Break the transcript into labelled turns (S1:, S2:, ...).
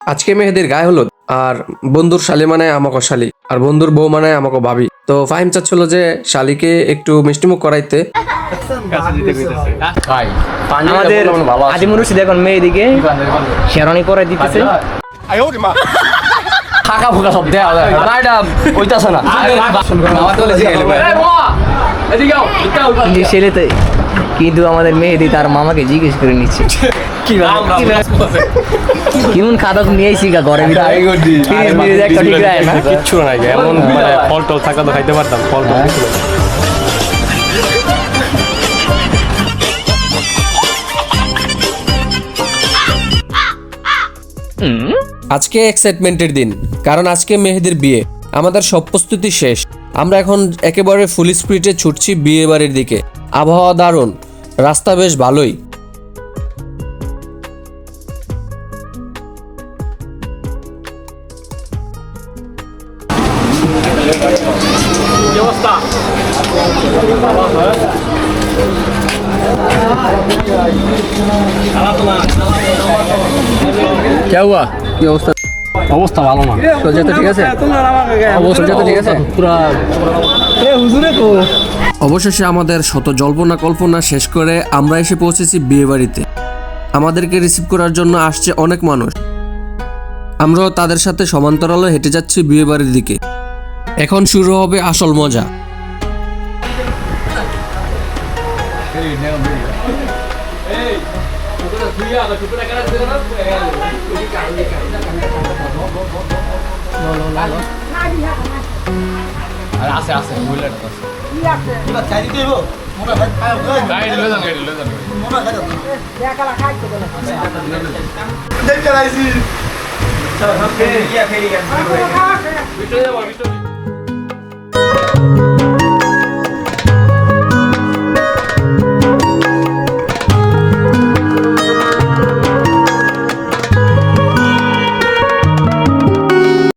S1: আজকে মেহেদির গায়ে হলুদ আর বন্ধুর শালি মানে আমাকে শালি আর বন্ধুর বউ মানে আমাকে ভাবি। তো ফাহিম চাচ্ছিল যে শালিকে একটু মিষ্টিমুখ করাইতে।
S2: আমাদের দেখুন মেয়েদিকে শেরনি করে দিতেছে।
S3: ফাঁকা ফুকা সব দেওয়া যায় না এটা ওইটাছে না।
S2: ছেলেতে কিন্তু আমাদের মেহেদি তার মামাকে জিজ্ঞেস করে নিচ্ছে। কেমন খাদক নিয়েছি গা ঘরে ভিতরে? তিরিশ মিনিট একটা ঠিক রায় না
S4: কিচ্ছু নাই এমন মানে ফল টল থাকা তো খাইতে পারতাম ফল টল
S1: আজকে এক্সাইটমেন্টের দিন কারণ আজকে মেহেদির বিয়ে। আমাদের সব প্রস্তুতি শেষ। আমরা এখন একেবারে ফুল স্পিডে ছুটছি বিয়ে বাড়ির দিকে আবহাওয়া দারুণ রাস্তা বেশ ভালোই
S2: क्या हुआ কি অবস্থা
S4: অবস্থা ভালো না।
S2: প্রজেক্ট ঠিক আছে?
S4: অবস্থা
S2: প্রজেক্ট ঠিক আছে?
S4: পুরা
S1: অবশেষে আমাদের শত জল্পনা কল্পনা শেষ করে আমরা এসে পৌঁছেছি বিয়ে বাড়িতে আমাদেরকে রিসিভ করার জন্য আসছে অনেক মানুষ। আমরাও তাদের সাথে সমান্তরালে হেঁটে যাচ্ছি বিয়ে বাড়ির দিকে। এখন শুরু হবে আসল মজা।
S4: আছে আছে বুলেট আছে
S5: দেখতে পাইছি